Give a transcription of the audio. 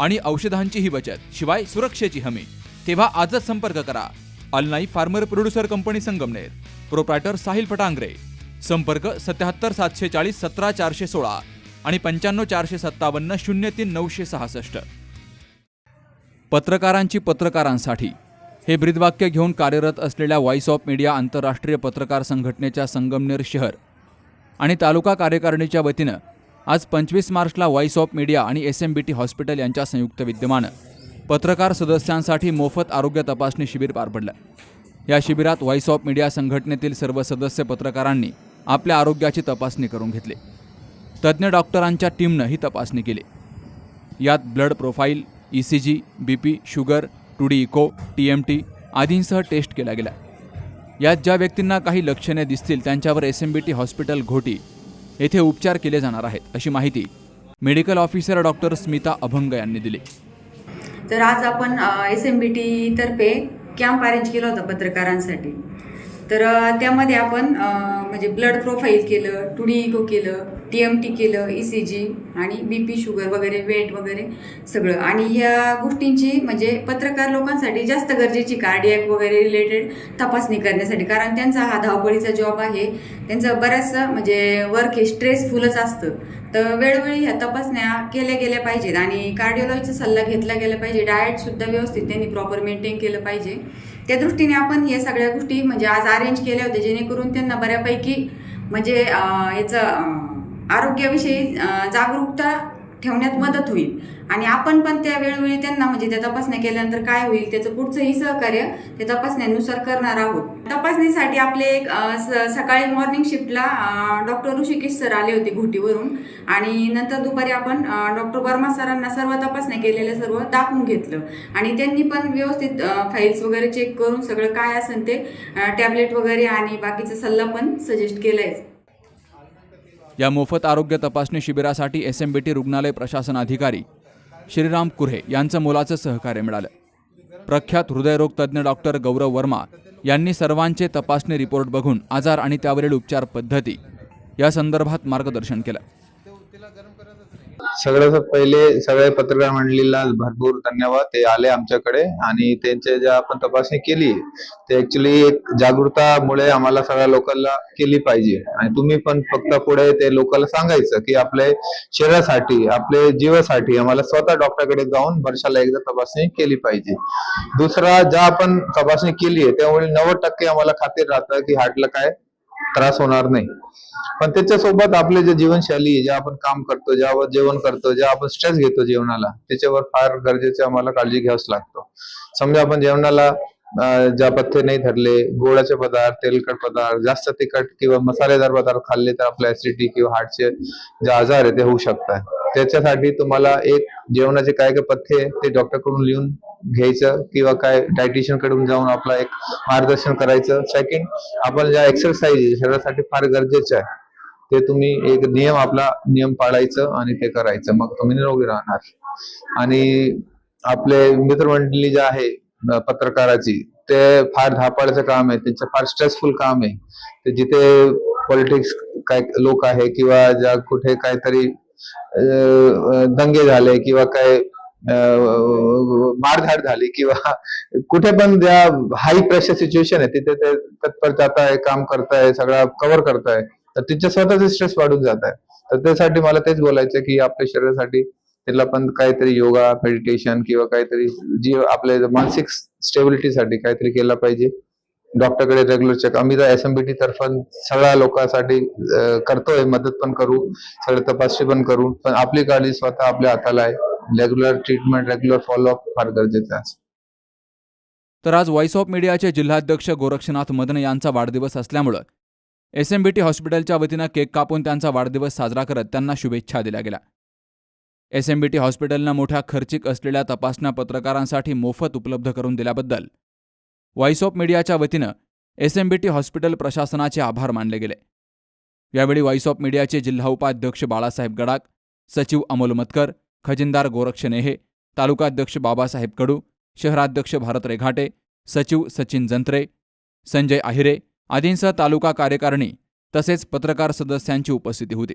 आणि औषधांचीही बचत शिवाय सुरक्षेची हमी. तेव्हा आजच संपर्क करा. अलनाई farmer producer company Sangamner. Proprietor Sahil Fatangare. संपर्क सत्याहत्तर सातशे चाळीस सतरा चारशे सोळा आणि पंच्याण्णव चारशे सत्तावन्न शून्य तीन नऊशे सहासष्ट. पत्रकारांची पत्रकारांसाठी. हे ब्रीदवाक्य घेऊन कार्यरत असलेल्या व्हॉइस ऑफ मीडिया आंतरराष्ट्रीय पत्रकार संघटनेच्या संगमनेर शहर आणि तालुका कार्यकारिणीच्या वतीनं आज पंचवीस मार्चला व्हॉइस ऑफ मीडिया आणि S M B T hospital यांच्या संयुक्त विद्यमानं पत्रकार सदस्यांसाठी मोफत आरोग्य तपासणी शिबिर पार पडलं. या शिबिरात व्हॉइस ऑफ मीडिया संघटनेतील सर्व सदस्य पत्रकारांनी आपल्या आरोग्याची तपासणी करून घेतली. तज्ज्ञ डॉक्टरांच्या टीमनं ही तपासणी केली. यात blood profile E C G B P sugar two D echo T M T आदींसह टेस्ट केल्या गेल्या. यात ज्या व्यक्तींना काही लक्षणे दिसतील त्यांच्यावर S M B T hospital Ghoti येथे उपचार केले जाणार आहेत अशी माहिती मेडिकल ऑफिसर डॉक्टर स्मिता अभंग यांनी दिली. तर आज आपण एस एम बी टीतर्फे कॅम्प अरेंज केला होता पत्रकारांसाठी. तर त्यामध्ये आपण म्हणजे ब्लड प्रोफाईल केलं टू डी इको केलं टी एम टी केलं ई सी जी आणि बी पी शुगर वगैरे वेट वगैरे सगळं. आणि ह्या गोष्टींची म्हणजे पत्रकार लोकांसाठी जास्त गरजेची कार्डियक वगैरे रिलेटेड तपासणी करण्यासाठी. कारण त्यांचा हा धावपळीचा जॉब आहे. त्यांचं बऱ्याचसं म्हणजे वर्क हे स्ट्रेसफुलच असतं. तर वेळोवेळी ह्या तपासण्या केल्या गेल्या पाहिजेत. आणि कार्डिओलॉजीचा सल्ला घेतला गेला पाहिजे. डाएटसुद्धा व्यवस्थित त्यांनी प्रॉपर मेंटेन केलं पाहिजे. त्या दृष्टीने आपण या सगळ्या गोष्टी म्हणजे आज अरेंज केल्या होत्या. जेणेकरून त्यांना बऱ्यापैकी म्हणजे याचं आरोग्याविषयी जागरूकता ठेवण्यात मदत होईल. आणि आपण पण त्या वेळोवेळी त्यांना म्हणजे त्या तपासण्या केल्यानंतर काय होईल त्याचं पुढचंही सहकार्य त्या तपासण्यानुसार करणार आहोत. तपासणीसाठी आपले एक स- सकाळी मॉर्निंग शिफ्टला डॉक्टर ऋषिकेश सर आले होते घोटीवरून. आणि नंतर दुपारी आपण डॉक्टर वर्मा सरांना सर्व तपासण्या केलेल्या सर्व दाखवून घेतलं. आणि त्यांनी पण व्यवस्थित फाईल्स वगैरे चेक करून सगळं काय असेल ते टॅबलेट वगैरे आणि बाकीचा सल्ला पण सजेस्ट केलाय. या मोफत आरोग्य तपासणी शिबिरासाठी एस एम बी टी रुग्णालय प्रशासन अधिकारी श्रीराम कुऱ्हे यांचं मोलाचं सहकार्य मिळालं. प्रख्यात हृदयरोग तज्ज्ञ डॉक्टर गौरव वर्मा यांनी सर्वांचे तपासणी रिपोर्ट बघून आजार आणि त्यावरील उपचार पद्धती या संदर्भात मार्गदर्शन केलं. सगळ्यात पहिले सगळ्या पत्रकार मंडळीला भरपूर धन्यवाद. ते आले आमच्याकडे आणि त्यांचे ज्या आपण तपासणी केली ते ऍक्च्युली एक जागृतामुळे आम्हाला सगळ्या लोकांना केली पाहिजे. आणि तुम्ही पण फक्त पुढे ते लोकांना सांगायचं की आपल्या शरीरासाठी आपल्या जीवासाठी आम्हाला स्वतः डॉक्टरकडे जाऊन वर्षाला एकदा तपासणी केली पाहिजे. दुसरा ज्या आपण तपासणी केली आहे त्यामुळे नव्वद टक्के आम्हाला खात्री राहतं की हार्टला काय त्रास होणार नाही. पण त्याच्यासोबत आपले जे जीवनशैली आहे, जे आपण काम करतो ज्यावर जेवण करतो ज्या आपण स्ट्रेस घेतो जेवणाला त्याच्यावर फार गरजेचे आम्हाला काळजी घ्यावीच लागतो. समजा आपण जेवणाला ज्या पथ्य नाही धरले गोडाचे पदार्थ तेलकट पदार्थ जास्त तिखट किंवा मसालेदार पदार्थ खाल्ले तर आपल्या ऍसिडिटी किंवा हार्टचे जे आजार आहे ते होऊ शकतात. त्याच्यासाठी तुम्हाला एक जेवणाचे काय काय पथ्य आहे ते डॉक्टरकडून लिहून घ्यायचं किंवा काय डायटिशियनकडून जाऊन आपला एक मार्गदर्शन करायचं. सेकंड आपण ज्या एक्सरसाइज शरीरासाठी फार गरजेचं आहे. ते तुम्ही एक नियम आपला नियम पाळायचं आणि ते करायचं. मग तुम्ही निरोगी राहणार. आणि आपले मित्रमंडळी जे आहे पत्रकाराची. ते फार धापाळचं काम आहे. त्यांचं फार स्ट्रेसफुल काम आहे. ते जिथे पॉलिटिक्स काय लोक आहे किंवा ज्या कुठे काहीतरी दंगे झाले किंवा काय मारधाड झाली किंवा कुठे पण ज्या हाय प्रेशर सिच्युएशन आहे तिथे ते तत्पर जाताय काम करताय सगळं कव्हर करताय. तर तिच्या स्वतःचे स्ट्रेस वाढून जात आहे. तर त्यासाठी मला तेच बोलायचं की आपल्या शरीरासाठी त्याला पण काहीतरी योगा मेडिटेशन किंवा काहीतरी जी आपल्या मानसिक स्टेबिलिटीसाठी काहीतरी केलं पाहिजे. डॉक्टरकडे रेग्युलर चेक आम्ही तर एस एम बी टी तर्फे सगळ्या लोकांसाठी करतोय. मदत पण करू. सगळे तपासणी पण करू. पण आपली काळजी स्वतः आपल्या हाताला आहे. रेग्युलर ट्रीटमेंट रेग्युलर फॉलोअप फार गरजेचं आहे. तर आज व्हॉइस ऑफ मीडियाचे जिल्हाध्यक्ष गोरक्षनाथ मदन यांचा वाढदिवस असल्यामुळं एस एम बी टी हॉस्पिटलच्या वतीनं केक कापून त्यांचा वाढदिवस साजरा करत त्यांना शुभेच्छा दिल्या गेल्या. एस एम बी टी हॉस्पिटलनं मोठ्या खर्चिक असलेल्या तपासण्या पत्रकारांसाठी मोफत उपलब्ध करून दिल्याबद्दल व्हॉइस ऑफ मीडियाच्या वतीनं S M B T hospital प्रशासनाचे आभार मानले गेले. यावेळी व्हॉइस ऑफ मीडियाचे जिल्हा उपाध्यक्ष बाळासाहेब गडाक सचिव अमोल मतकर खजिनदार गोरक्ष नेहे तालुकाध्यक्ष बाबासाहेब कडू शहराध्यक्ष भारत रेघाटे सचिव सचिन जंत्रे संजय आहिरे आदींसह तालुका कार्यकारिणी तसेच पत्रकार सदस्यांची उपस्थिती होती.